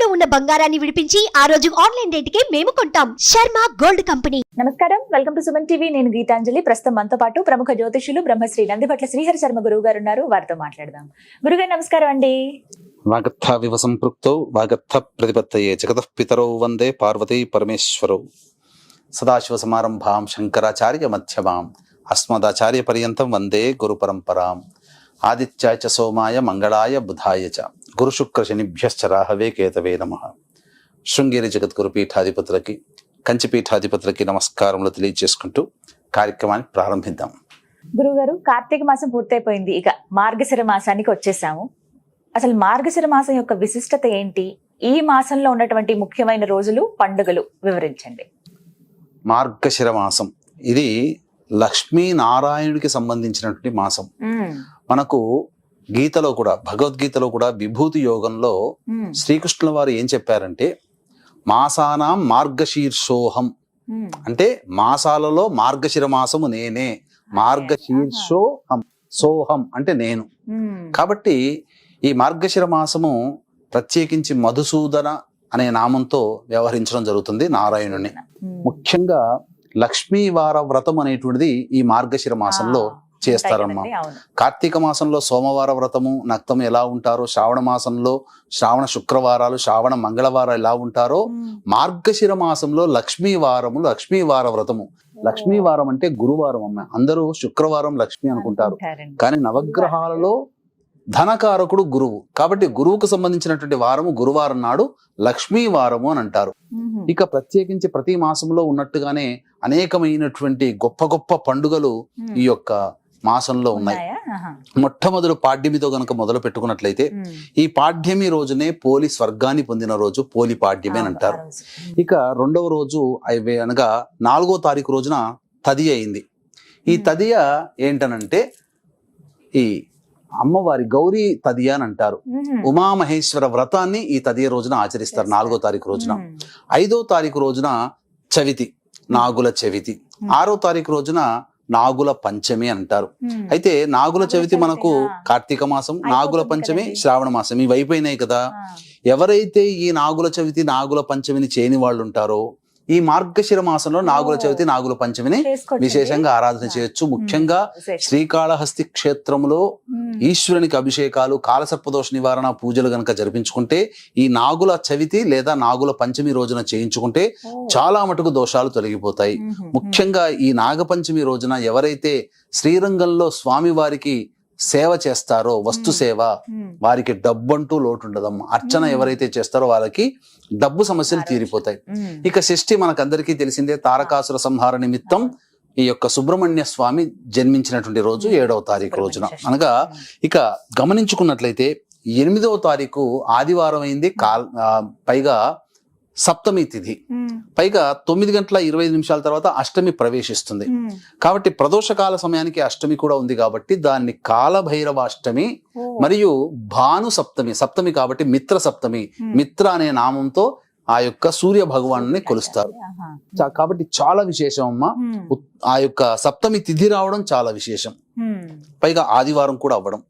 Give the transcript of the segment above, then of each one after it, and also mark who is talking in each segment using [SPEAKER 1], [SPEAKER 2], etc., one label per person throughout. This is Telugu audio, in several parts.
[SPEAKER 1] తాకట్టులో ఉన్న బంగారాన్ని విడిపించి ఆ రోజు ఆన్లైన్ రేటుకే మేము కొంటాం. Sharma gold company.
[SPEAKER 2] నమస్కారం. Welcome to Suman TV. నేను గీతాంజలి. ప్రస్తుతం మనతో పాటు ప్రముఖ జ్యోతిషులు బ్రహ్మశ్రీ నందిపట్ల శ్రీహరి శర్మ గురువు గారు ఉన్నారు వారితో మాట్లాడదాం. గురుగారు నమస్కారం అండి.
[SPEAKER 3] వాగర్థావివ సంపృక్తౌ వాగర్థ ప్రతిపత్తయే జగతః పితరౌ వందే పార్వతీ పరమేశ్వరౌ. సదాశివ సమారంభాం శంకరాచార్య మధ్యమాం అస్మదాచార్య పర్యంతం వందే గురు పరంపరాం. ఆదిత్యాయ చ సోమాయ మంగళాయ బుధాయ చ. గురు శుక్ర శనిభ్యశ్చ రాహవే కేతవే నమ. శృంగేరి జగద్గురు పీఠాధిపతులకి కంచి పీఠాధిపతులకి నమస్కారములు తెలియజేసుకుంటూ కార్యక్రమాన్ని ప్రారంభిద్దాం.
[SPEAKER 2] గురువు గారు కార్తీక మాసం పూర్తయిపోయింది. ఇక మార్గశిర మాసానికి వచ్చేసాము. అసలు మార్గశిర మాసం యొక్క విశిష్టత ఏంటి? ఈ మాసంలో ఉన్నటువంటి ముఖ్యమైన రోజులు పండుగలు వివరించండి.
[SPEAKER 3] మార్గశిర మాసం. ఇది లక్ష్మీనారాయణుడికి సంబంధించినటువంటి మాసం. మనకు గీతలో కూడా భగవద్గీతలో కూడా విభూతి యోగంలో. శ్రీకృష్ణుల వారు ఏం చెప్పారంటే మాసానాం మార్గశీర్షోహం. అంటే మాసాలలో మార్గశిర మాసము నేనే మార్గశీర్షోహం సోహం అంటే నేను. కాబట్టి ఈ మార్గశిర మాసము ప్రత్యేకించి మధుసూదన అనే నామంతో వ్యవహరించడం జరుగుతుంది నారాయణుని. ముఖ్యంగా లక్ష్మీవార వ్రతం అనేటువంటిది ఈ మార్గశిర మాసంలో చేస్తారమ్మా కార్తీక మాసంలో సోమవార వ్రతము నక్తం ఎలా ఉంటారో శ్రావణ మాసంలో శ్రావణ శుక్రవారాలు శ్రావణ మంగళవారం ఎలా ఉంటారో. మార్గశిర మాసంలో లక్ష్మీ వారము లక్ష్మీవార వ్రతము లక్ష్మీవారం అంటే గురువారం అమ్మ అందరూ శుక్రవారం లక్ష్మి అనుకుంటారు. కానీ నవగ్రహాలలో ధనకారకుడు గురువు కాబట్టి గురువుకు సంబంధించినటువంటి వారము గురువారం నాడు లక్ష్మీ వారము అని అంటారు. ఇక ప్రత్యేకించి ప్రతి మాసంలో ఉన్నట్టుగానే అనేకమైనటువంటి గొప్ప గొప్ప పండుగలు. ఈ యొక్క మాసంలో ఉన్నాయి. మొట్టమొదటి పాడ్యమితో గనక మొదలు పెట్టుకున్నట్లయితే. ఈ పాడ్యమి రోజునే పోలి స్వర్గాన్ని పొందిన రోజు పోలి పాడ్యమి అని అంటారు. ఇక రెండవ రోజు అవి అనగా నాలుగో తారీఖు రోజున తదియ అయింది ఈ. తదియ ఏంటనంటే ఈ అమ్మవారి గౌరీ తదియ అని అంటారు
[SPEAKER 2] మ్మ్.
[SPEAKER 3] ఉమామహేశ్వర వ్రతాన్ని ఈ తదియ రోజున ఆచరిస్తారు. నాలుగో తారీఖు రోజున. ఐదో తారీఖు రోజున చవితి నాగుల చవితి. ఆరో తారీఖు రోజున నాగుల పంచమి అంటారు. అయితే నాగుల చవితి మనకు. కార్తీక మాసం నాగుల పంచమి. శ్రావణ మాసం ఇవి అయిపోయినాయి కదా. ఎవరైతే ఈ నాగుల చవితి నాగుల పంచమిని చేయని వాళ్ళు ఉంటారో ఈ మార్గశిర మాసంలో నాగుల. చవితి నాగుల పంచమిని. విశేషంగా ఆరాధన చేయొచ్చు ముఖ్యంగా. శ్రీకాళహస్తి క్షేత్రంలో. ఈశ్వరునికి అభిషేకాలు కాలసర్పదోష నివారణ పూజలు గనక జరిపించుకుంటే ఈ నాగుల చవితి లేదా నాగుల పంచమి రోజున చేయించుకుంటే. చాలా మటుకు దోషాలు తొలగిపోతాయి. ముఖ్యంగా ఈ నాగపంచమి రోజున ఎవరైతే శ్రీరంగంలో స్వామివారికి సేవ చేస్తారో వస్తు సేవ. వారికి డబ్బు అంటూ లోటు ఉండదమ్మా అర్చన. ఎవరైతే చేస్తారో వాళ్ళకి డబ్బు సమస్యలు. తీరిపోతాయి. ఇక షష్ఠి మనకందరికీ తెలిసిందే తారకాసుర సంహార నిమిత్తం ఈ యొక్క సుబ్రహ్మణ్య స్వామి జన్మించినటువంటి రోజు. ఏడవ తారీఖు రోజున. అనగా. ఇక గమనించుకున్నట్లయితే ఎనిమిదవ తారీఖు ఆదివారం అయింది కాల్ ఆ, పైగా సప్తమి తిథి. పైగా తొమ్మిది గంటల ఇరవై నిమిషాల తర్వాత అష్టమి ప్రవేశిస్తుంది. కాబట్టి ప్రదోషకాల సమయానికి అష్టమి కూడా ఉంది కాబట్టి దాన్ని కాలభైరవ అష్టమి. మరియు భాను సప్తమి సప్తమి కాబట్టి మిత్ర సప్తమి. మిత్ర అనే నామంతో ఆ యొక్క సూర్య భగవాను కొలుస్తారు కాబట్టి చాలా విశేషం అమ్మ ఆ యొక్క సప్తమి తిథి రావడం చాలా విశేషం. పైగా ఆదివారం కూడా అవ్వడం?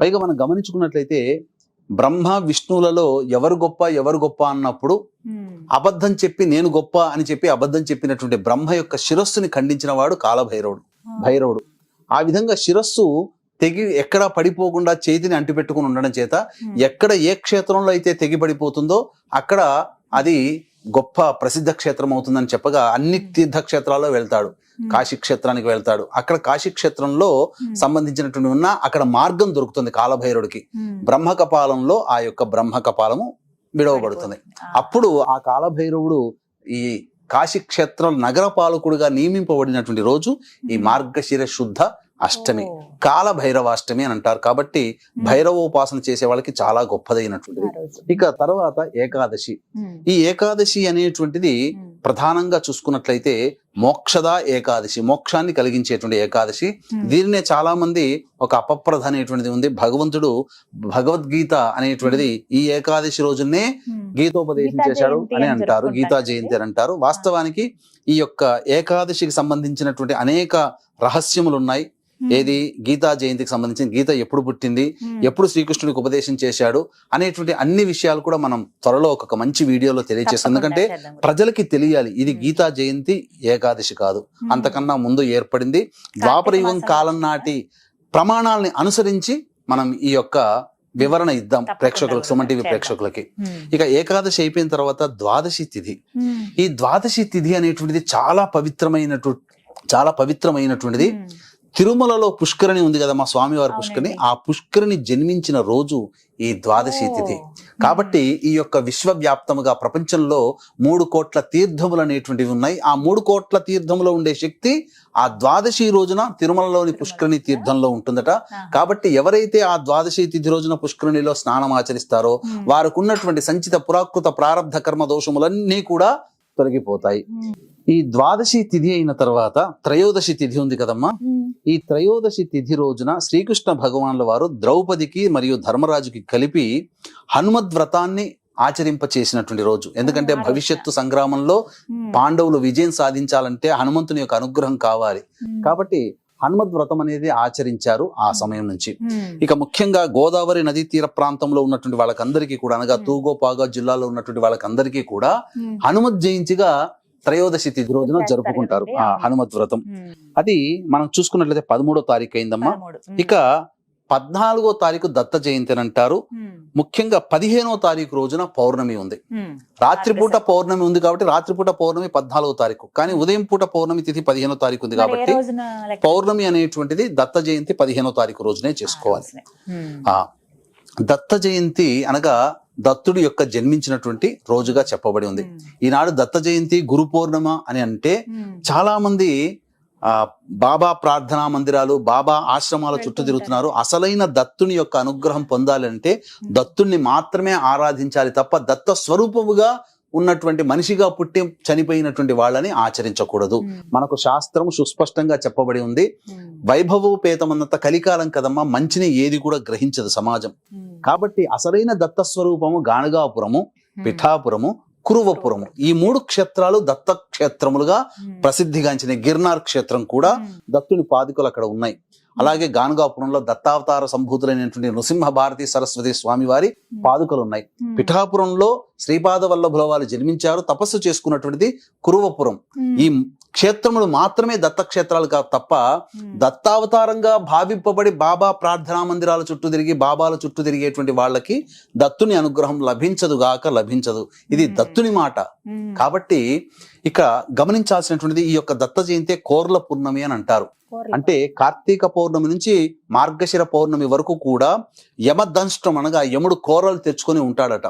[SPEAKER 3] పైగా మనం గమనించుకున్నట్లయితే బ్రహ్మ విష్ణువులలో ఎవరు గొప్ప ఎవరు గొప్ప అన్నప్పుడు
[SPEAKER 2] మ్మ్.
[SPEAKER 3] అబద్ధం చెప్పి నేను గొప్ప అని చెప్పి అబద్ధం చెప్పినటువంటి బ్రహ్మ యొక్క శిరస్సుని ఖండించిన వాడు కాలభైరవుడు. భైరవుడు. ఆ విధంగా శిరస్సు తెగి ఎక్కడ పడిపోకుండా చేతిని అంటిపెట్టుకుని ఉండడం చేత
[SPEAKER 2] మ్మ్.
[SPEAKER 3] ఎక్కడ ఏ క్షేత్రంలో అయితే తెగి పడిపోతుందో అక్కడ అది గొప్ప ప్రసిద్ధ క్షేత్రం అవుతుందని చెప్పగా అన్ని తీర్థక్షేత్రాల్లో వెళ్తాడు.
[SPEAKER 2] మ్మ్.
[SPEAKER 3] కాశీ క్షేత్రానికి వెళ్తాడు అక్కడ కాశీ క్షేత్రంలో
[SPEAKER 2] మ్మ్.
[SPEAKER 3] సంబంధించినటువంటి ఉన్న అక్కడ మార్గం దొరుకుతుంది కాలభైరుడికి
[SPEAKER 2] మ్మ్.
[SPEAKER 3] బ్రహ్మ కపాలంలో ఆ యొక్క బ్రహ్మ కపాలము విడవబడుతుంది. అప్పుడు ఆ కాలభైరవుడు ఈ కాశీ క్షేత్రం నగర పాలకుడుగా నియమింపబడినటువంటి రోజు ఈ. మార్గశిర శుద్ధ అష్టమి. కాల భైరవాష్టమి అని అంటారు కాబట్టి. భైరవోపాసన చేసే వాళ్ళకి చాలా గొప్పదైనటువంటిది. ఇక తర్వాత ఏకాదశి. ఈ ఏకాదశి అనేటువంటిది. ప్రధానంగా చూసుకున్నట్లయితే మోక్షద ఏకాదశి మోక్షాన్ని కలిగించేటువంటి ఏకాదశి.
[SPEAKER 2] మ్మ్.
[SPEAKER 3] దీనినే చాలా మంది ఒక అపప్రధ అనేటువంటిది ఉంది. భగవంతుడు భగవద్గీత అనేటువంటిది ఈ ఏకాదశి రోజునే
[SPEAKER 2] మ్మ్.
[SPEAKER 3] గీతోపదేశం
[SPEAKER 2] గీతా
[SPEAKER 3] చేశాడు అని అంటారు. గీతా జయంతి అని అంటారు. వాస్తవానికి ఈ యొక్క ఏకాదశికి సంబంధించినటువంటి అనేక రహస్యములు ఉన్నాయి ఏది? గీతా జయంతికి సంబంధించిన గీత ఎప్పుడు పుట్టింది? ఎప్పుడు శ్రీకృష్ణుడికి ఉపదేశం చేశాడు? అనేటువంటి అన్ని విషయాలు కూడా మనం త్వరలో ఒక మంచి వీడియోలో తెలియజేస్తాం. ఎందుకంటే ప్రజలకి తెలియాలి ఇది గీతా జయంతి ఏకాదశి కాదు. అంతకన్నా ముందు ఏర్పడింది. ద్వాపర యుగం కాలం నాటి ప్రమాణాలని అనుసరించి మనం ఈ యొక్క వివరణ ఇద్దాం ప్రేక్షకులకు సుమన్ టీవీ. ప్రేక్షకులకి. ఇక ఏకాదశి అయిపోయిన తర్వాత ద్వాదశి తిథి. ఈ ద్వాదశి తిథి అనేటువంటిది చాలా పవిత్రమైనటు చాలా పవిత్రమైనటువంటిది. తిరుమలలో పుష్కరిణి ఉంది కదా మా స్వామివారి పుష్కరిణి. ఆ పుష్కరిణి జన్మించిన రోజు ఈ ద్వాదశి తిథి. కాబట్టి ఈ యొక్క విశ్వవ్యాప్తముగా ప్రపంచంలో మూడు కోట్ల తీర్థములు అనేటువంటివి ఉన్నాయి. ఆ మూడు కోట్ల తీర్థములో ఉండే శక్తి ఆ ద్వాదశి రోజున తిరుమలలోని పుష్కరిణి తీర్థంలో ఉంటుందట. కాబట్టి ఎవరైతే ఆ ద్వాదశి తిథి రోజున పుష్కరిణిలో స్నానం ఆచరిస్తారో వారికి ఉన్నటువంటి సంచిత పురాకృత ప్రారంధ కర్మ దోషములన్నీ కూడా తొలగిపోతాయి. ఈ ద్వాదశి తిథి అయిన తర్వాత త్రయోదశి తిథి ఉంది కదమ్మా. ఈ త్రయోదశి తిథి రోజున శ్రీకృష్ణ భగవాన్ల వారు ద్రౌపదికి మరియు ధర్మరాజుకి కలిపి హనుమద్ వ్రతాన్ని ఆచరింప చేసినటువంటి రోజు. ఎందుకంటే. భవిష్యత్తు సంగ్రామంలో పాండవులు విజయం సాధించాలంటే హనుమంతుని యొక్క అనుగ్రహం కావాలి. కాబట్టి హనుమద్ వ్రతం అనేది ఆచరించారు ఆ సమయం నుంచి. ఇక ముఖ్యంగా గోదావరి నదీ తీర ప్రాంతంలో ఉన్నటువంటి వాళ్ళకందరికీ కూడా అనగా. తూగోపాగా జిల్లాలో ఉన్నటువంటి వాళ్ళకందరికీ కూడా హనుమత్ జయంతిగా త్రయోదశి తిథి రోజున జరుపుకుంటారు ఆ. హనుమత్ వ్రతం. అది మనం చూసుకున్నట్లయితే పదమూడో తారీఖు అయిందమ్మా. ఇక పద్నాలుగో తారీఖు దత్త జయంతి అని అంటారు. ముఖ్యంగా పదిహేనో తారీఖు రోజున పౌర్ణమి ఉంది. రాత్రిపూట పౌర్ణమి ఉంది కాబట్టి రాత్రిపూట పౌర్ణమి పద్నాలుగో తారీఖు. కానీ ఉదయం పూట పౌర్ణమి తిథి పదిహేనో తారీఖు ఉంది కాబట్టి పౌర్ణమి అనేటువంటిది దత్త జయంతి పదిహేనో తారీఖు రోజునే చేసుకోవాలి. ఆ దత్త జయంతి అనగా దత్తుడు యొక్క జన్మించినటువంటి రోజుగా చెప్పబడి ఉంది. ఈనాడు దత్త జయంతి గురు పౌర్ణమ అని అంటే చాలా మంది ఆ బాబా ప్రార్థనా మందిరాలు బాబా ఆశ్రమాల చుట్టూ. తిరుగుతున్నారు. అసలైన దత్తుని యొక్క అనుగ్రహం పొందాలంటే దత్తుణ్ణి మాత్రమే ఆరాధించాలి తప్ప దత్త స్వరూపముగా ఉన్నటువంటి మనిషిగా పుట్టి చనిపోయినటువంటి వాళ్ళని ఆచరించకూడదు. మనకు శాస్త్రం సుస్పష్టంగా చెప్పబడి ఉంది. వైభవోపేతమన్నంత కలికాలం కదమ్మా మంచిని ఏది కూడా గ్రహించదు సమాజం. కాబట్టి అసలైన దత్త స్వరూపము గాణగాపురము పిఠాపురము కురువపురము ఈ మూడు క్షేత్రాలు దత్త క్షేత్రములుగా ప్రసిద్ధిగాంచిన గిర్నార్ క్షేత్రం కూడా దత్తుని పాదుకలు అక్కడ ఉన్నాయి. అలాగే గానగాపురంలో దత్తావతార సంభూతులైనటువంటి నృసింహ భారతి సరస్వతి స్వామి వారి పాదుకలు ఉన్నాయి పిఠాపురంలో శ్రీపాద వల్లభుల వారు జన్మించారు. తపస్సు చేసుకున్నటువంటిది కురువపురం. ఈ క్షేత్రములు మాత్రమే దత్త క్షేత్రాలు కాదు తప్ప దత్తావతారంగా భావింపబడి బాబా ప్రార్థనా మందిరాల చుట్టూ తిరిగి బాబాల చుట్టూ తిరిగేటువంటి వాళ్ళకి దత్తుని అనుగ్రహం లభించదు గాక లభించదు. ఇది
[SPEAKER 2] Hmm.
[SPEAKER 3] దత్తుని మాట. కాబట్టి ఇక గమనించాల్సినటువంటిది ఈ యొక్క దత్త జయంతి కోర్ల పూర్ణమి అని అంటారు. అంటే కార్తీక పౌర్ణమి నుంచి మార్గశిర పౌర్ణమి వరకు కూడా యమదంష్టం అనగా యముడు కోరలు తెచ్చుకొని ఉంటాడట.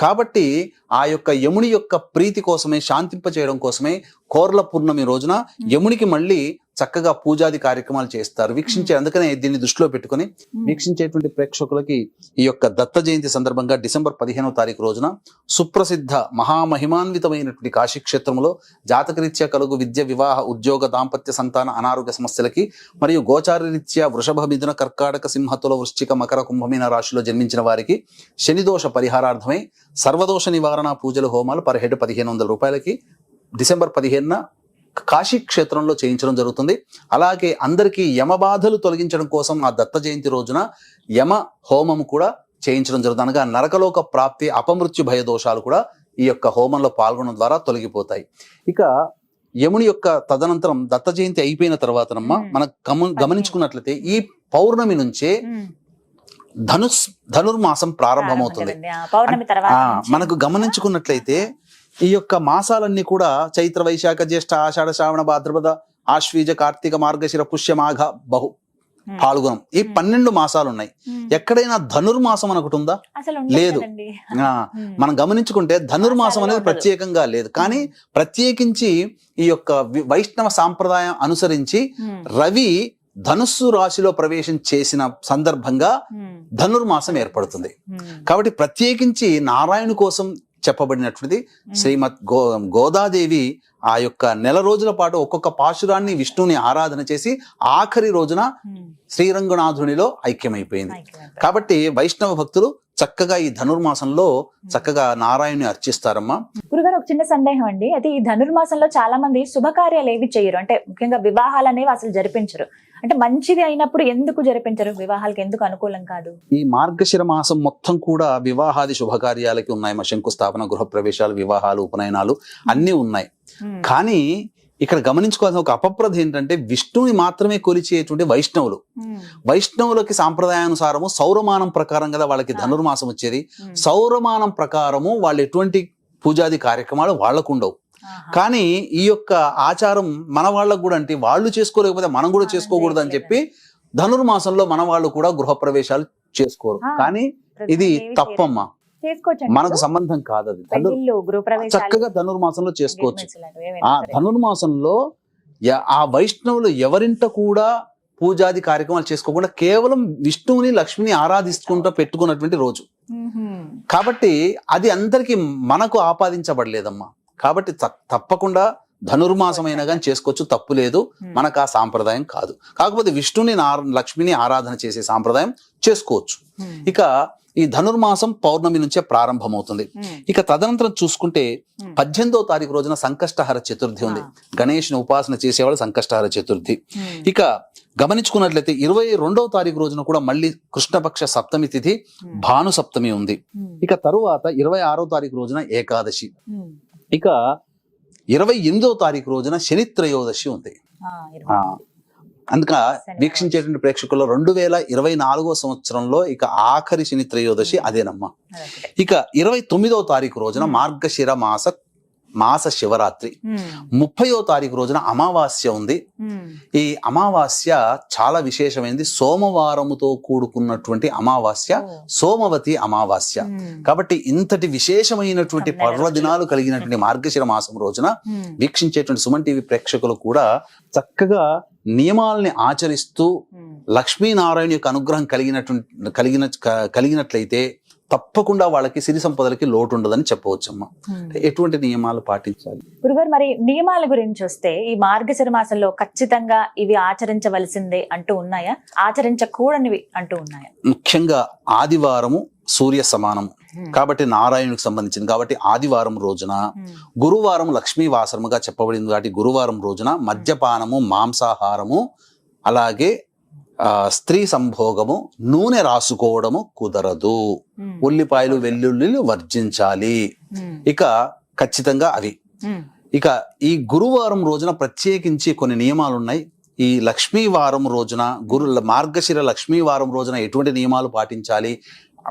[SPEAKER 3] కాబట్టి ఆ యొక్క యముని యొక్క ప్రీతి కోసమే శాంతింప చేయడం కోసమే కోర్ల పూర్ణమి రోజున యమునికి మళ్ళీ చక్కగా పూజాది కార్యక్రమాలు చేస్తారు. వీక్షించే అందుకనే దీన్ని దృష్టిలో పెట్టుకొని వీక్షించేటువంటి ప్రేక్షకులకి ఈ యొక్క దత్త జయంతి సందర్భంగా డిసెంబర్ పదిహేనవ తారీఖు రోజున సుప్రసిద్ధ మహామహిమాన్వితమైనటువంటి కాశీ క్షేత్రంలో జాతకరీత్యా కలుగు విద్య వివాహ ఉద్యోగ దాంపత్య సంతాన అనారోగ్య సమస్యలకి మరియు గోచార రీత్యా వృషభ మిథున కర్కాటక సింహతుల వృశ్చిక మకర కుంభమీన రాశిలో జన్మించిన వారికి శనిదోష పరిహారార్థమై సర్వదోష నివారణ పూజలు హోమాలు పర్ హెడ్ పదిహేను వందల రూపాయలకి డిసెంబర్ పదిహేనున కాశీ క్షేత్రంలో చేయించడం జరుగుతుంది. అలాగే అందరికీ యమ బాధలు తొలగించడం కోసం ఆ దత్త జయంతి రోజున యమ హోమం కూడా చేయించడం జరుగుతుంది. అనగా నరకలోక ప్రాప్తి అపమృత్యు భయ దోషాలు కూడా ఈ యొక్క హోమంలో పాల్గొనడం ద్వారా తొలగిపోతాయి. ఇక యముని యొక్క తదనంతరం దత్త జయంతి అయిపోయిన తర్వాతనమ్మ
[SPEAKER 2] మ్మ్.
[SPEAKER 3] మనం గమ గమనించుకున్నట్లయితే ఈ పౌర్ణమి నుంచే ధనుస్ ధనుర్మాసం ప్రారంభమవుతుంది. మనకు గమనించుకున్నట్లయితే ఈ యొక్క మాసాలన్నీ కూడా చైత్ర వైశాఖ జ్యేష్ఠ ఆషాఢ శ్రావణ భాద్రపద ఆశ్వీజ కార్తీక మార్గశిర పుష్య మాఘ బహు
[SPEAKER 2] ఉమ్.
[SPEAKER 3] పాల్గొనం ఈ
[SPEAKER 2] ఉమ్.
[SPEAKER 3] పన్నెండు మాసాలు ఉన్నాయి
[SPEAKER 2] ఉమ్.
[SPEAKER 3] ఎక్కడైనా ధనుర్మాసం అని ఒకటి ఉందా లేదు. మనం గమనించుకుంటే ధనుర్మాసం అనేది. ప్రత్యేకంగా లేదు కానీ ప్రత్యేకించి ఈ యొక్క వైష్ణవ సాంప్రదాయం అనుసరించి. రవి ధనుస్సు రాశిలో ప్రవేశం చేసిన సందర్భంగా. ధనుర్మాసం ఏర్పడుతుంది. కాబట్టి ప్రత్యేకించి నారాయణ కోసం చెప్పబడినటువంటిది. శ్రీమద్ గో గోదాదేవి ఆ యొక్క నెల రోజుల పాటు ఒక్కొక్క పాశురాన్ని విష్ణుని ఆరాధన చేసి ఆఖరి రోజున. శ్రీరంగనాథునిలో ఐక్యమైపోయింది. కాబట్టి వైష్ణవ భక్తులు చక్కగా ఈ ధనుర్మాసంలో చక్కగా నారాయణుని అర్చిస్తారమ్మా
[SPEAKER 2] గురుగారు ఒక చిన్న సందేహం అండి అయితే ఈ ధనుర్మాసంలో చాలా మంది శుభకార్యాలు ఏవి చేయరు అంటే ముఖ్యంగా వివాహాలు అనేవి అసలు జరిపించరు అంటే మంచిది అయినప్పుడు ఎందుకు జరిపించరు వివాహాలకు ఎందుకు అనుకూలం కాదు
[SPEAKER 3] ఈ మార్గశిర మాసం మొత్తం కూడా వివాహాది శుభకార్యాలకి ఉన్నాయి మా శంకుస్థాపన గృహప్రవేశాలు వివాహాలు ఉపనయనాలు అన్నీ ఉన్నాయి. కానీ ఇక్కడ గమనించుకోవాల్సిన ఒక అపప్రద ఏంటంటే విష్ణుని మాత్రమే కొలిచేటువంటి వైష్ణవులు. వైష్ణవులకి సాంప్రదాయానుసారము సౌరమానం ప్రకారం కదా వాళ్ళకి ధనుర్మాసం వచ్చేది. సౌరమానం ప్రకారము వాళ్ళు ఎటువంటి పూజాది కార్యక్రమాలు వాళ్ళకు ఉండవు. కానీ ఈ యొక్క ఆచారం మన వాళ్ళకు కూడా అంటే వాళ్ళు చేసుకోలేకపోతే మనం కూడా చేసుకోకూడదు అని చెప్పి. ధనుర్మాసంలో మన వాళ్ళు కూడా గృహప్రవేశాలు చేసుకోరు. కానీ ఇది తప్పమ్మా. మనకు సంబంధం కాదు అది. చక్కగా ధనుర్మాసంలో చేసుకోవచ్చు. ఆ. ధనుర్మాసంలో ఆ వైష్ణవులు ఎవరింట కూడా పూజాది కార్యక్రమాలు చేసుకోకుండా కేవలం విష్ణువుని లక్ష్మిని ఆరాధిస్తుంటూ పెట్టుకున్నటువంటి రోజు. కాబట్టి అది అందరికి మనకు ఆపాదించబడలేదమ్మా. కాబట్టి తప్పకుండా ధనుర్మాసమైనా కానీ చేసుకోవచ్చు తప్పు లేదు. మనకు ఆ సాంప్రదాయం కాదు కాకపోతే విష్ణుని లక్ష్మిని ఆరాధన చేసే సాంప్రదాయం చేసుకోవచ్చు. ఇక ఈ ధనుర్మాసం పౌర్ణమి నుంచే ప్రారంభమవుతుంది. ఇక తదనంతరం చూసుకుంటే. పద్దెనిమిదో తారీఖు రోజున సంకష్టహర చతుర్థి ఉంది గణేష్ని ఉపాసన చేసేవాళ్ళు సంకష్టహర చతుర్థి. ఇక గమనించుకున్నట్లయితే ఇరవై రెండవ తారీఖు రోజున కూడా మళ్ళీ కృష్ణపక్ష సప్తమి తిథి. భాను సప్తమి ఉంది. ఇక తరువాత ఇరవై ఆరో తారీఖు రోజున ఏకాదశి. ఇక ఇరవై ఎనిమిదవ తారీఖు రోజున శని త్రయోదశి ఉంది. అందుక. వీక్షించేటువంటి ప్రేక్షకుల్లో రెండు వేల ఇరవై నాలుగో సంవత్సరంలో ఇక ఆఖరి శని త్రయోదశి అదేనమ్మా. ఇక ఇరవై తొమ్మిదవ తారీఖు రోజున మార్గశిర మాస మాస శివరాత్రి
[SPEAKER 2] ఉమ్.
[SPEAKER 3] ముప్పయో తారీఖు రోజున అమావాస్య ఉంది
[SPEAKER 2] ఉమ్.
[SPEAKER 3] ఈ అమావాస్య చాలా విశేషమైనది సోమవారముతో కూడుకున్నటువంటి అమావాస్య. సోమవతి అమావాస్య
[SPEAKER 2] ఉమ్.
[SPEAKER 3] కాబట్టి ఇంతటి విశేషమైనటువంటి పర్వదినాలు కలిగినటువంటి మార్గశిర మాసం రోజున. వీక్షించేటువంటి సుమన్ టీవీ ప్రేక్షకులు కూడా చక్కగా నియమాల్ని ఆచరిస్తూ. లక్ష్మీనారాయణ యొక్క అనుగ్రహం కలిగినటువంటి కలిగిన కలిగినట్లయితే తప్పకుండా వాళ్ళకి సిరి సంపదలకి లోటు ఉండదని చెప్పవచ్చమ్మా.
[SPEAKER 2] ఉమ్.
[SPEAKER 3] ఎటువంటి నియమాలు పాటించాలి?
[SPEAKER 2] గురుగారు మరి నియమాల గురించి వస్తే ఈ మార్గశిర మాసంలో ఖచ్చితంగా ఇవి ఆచరించవలసిందే అంటూ ఉన్నాయా? ఆచరించకూడనివి అంటూ ఉన్నాయా?
[SPEAKER 3] ముఖ్యంగా ఆదివారము సూర్య సమానం కాబట్టి నారాయణునికి సంబంధించింది. కాబట్టి ఆదివారం రోజున
[SPEAKER 2] ఉమ్.
[SPEAKER 3] గురువారం లక్ష్మీ వాసరముగా చెప్పబడింది కాబట్టి గురువారం రోజున మద్యపానము మాంసాహారము అలాగే స్త్రీ సంభోగము నూనె రాసుకోవడము కుదరదు. ఉల్లిపాయలు వెల్లుల్లిలు వర్జించాలి. ఇక ఖచ్చితంగా అవి. ఇక ఈ గురువారం రోజున ప్రత్యేకించి కొన్ని నియమాలు ఉన్నాయి ఈ లక్ష్మీ వారం రోజున గురు మార్గశిర లక్ష్మీ వారం రోజున ఎటువంటి నియమాలు పాటించాలి?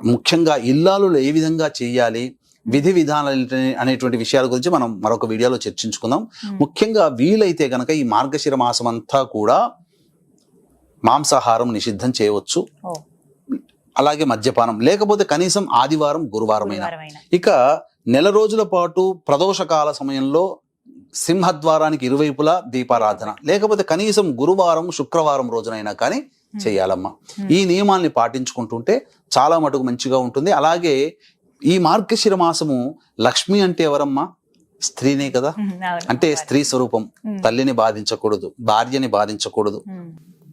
[SPEAKER 3] ముఖ్యంగా ఇల్లాలు ఏ విధంగా చేయాలి? విధి విధానాలు అనేటువంటి విషయాల గురించి మనం మరొక వీడియోలో చర్చించుకుందాం. ముఖ్యంగా వీలైతే గనక ఈ మార్గశిర మాసం అంతా కూడా మాంసాహారం నిషిద్ధం చేయవచ్చు. అలాగే మద్యపానం. లేకపోతే కనీసం ఆదివారం గురువారమైన.
[SPEAKER 2] గురువారమైన.
[SPEAKER 3] ఇక నెల రోజుల పాటు ప్రదోషకాల సమయంలో సింహద్వారానికి ఇరువైపులా దీపారాధన. లేకపోతే కనీసం గురువారం శుక్రవారం రోజునైనా కానీ చేయాలమ్మా. ఈ నియమాల్ని పాటించుకుంటుంటే చాలా మటుకు మంచిగా ఉంటుంది. అలాగే ఈ మార్గశిర మాసము లక్ష్మి అంటే ఎవరమ్మా? స్త్రీనే కదా. అంటే స్త్రీ స్వరూపం. తల్లిని బాధించకూడదు భార్యని బాధించకూడదు.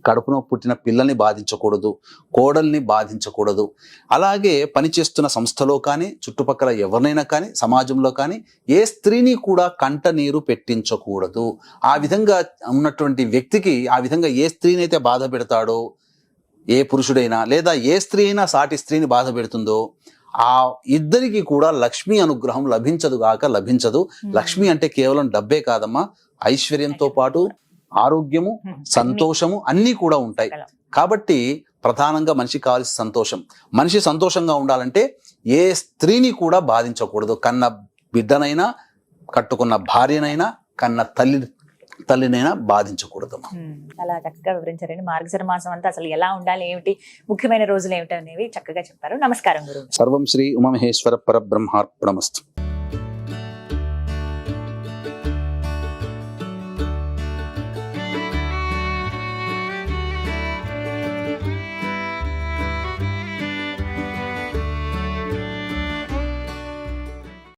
[SPEAKER 2] ఉమ్.
[SPEAKER 3] కడుపులో పుట్టిన పిల్లల్ని బాధించకూడదు కోడల్ని బాధించకూడదు. అలాగే పనిచేస్తున్న సంస్థలో కానీ చుట్టుపక్కల ఎవరినైనా కానీ సమాజంలో కానీ ఏ స్త్రీని కూడా కంట నీరు పెట్టించకూడదు. ఆ విధంగా ఉన్నటువంటి వ్యక్తికి ఆ విధంగా ఏ స్త్రీనైతే బాధ పెడతాడో ఏ పురుషుడైనా లేదా ఏ స్త్రీ అయినా సాటి స్త్రీని బాధ పెడుతుందో ఆ ఇద్దరికి కూడా లక్ష్మీ అనుగ్రహం లభించదు గాక లభించదు. లక్ష్మి అంటే కేవలం డబ్బే కాదమ్మా ఐశ్వర్యంతో పాటు ఆరోగ్యము. సంతోషము అన్నీ కూడా ఉంటాయి. కాబట్టి ప్రధానంగా మనిషికి కావాల్సిన సంతోషం. మనిషి సంతోషంగా ఉండాలంటే ఏ స్త్రీని కూడా బాధించకూడదు. కన్న బిడ్డనైనా కట్టుకున్న భార్యనైనా కన్న తల్లి తల్లినైనా బాధించకూడదు.
[SPEAKER 2] చాలా చక్కగా వివరించారండి. మార్గశిర మాసం అంతా అసలు ఎలా ఉండాలి ఏమిటి ముఖ్యమైన రోజులు ఏమిటి అనేవి చక్కగా చెప్పారు. నమస్కారం గురువు
[SPEAKER 3] సర్వం శ్రీ ఉమమహేశ్వర పరబ్రహ్మార్పణమస్తు.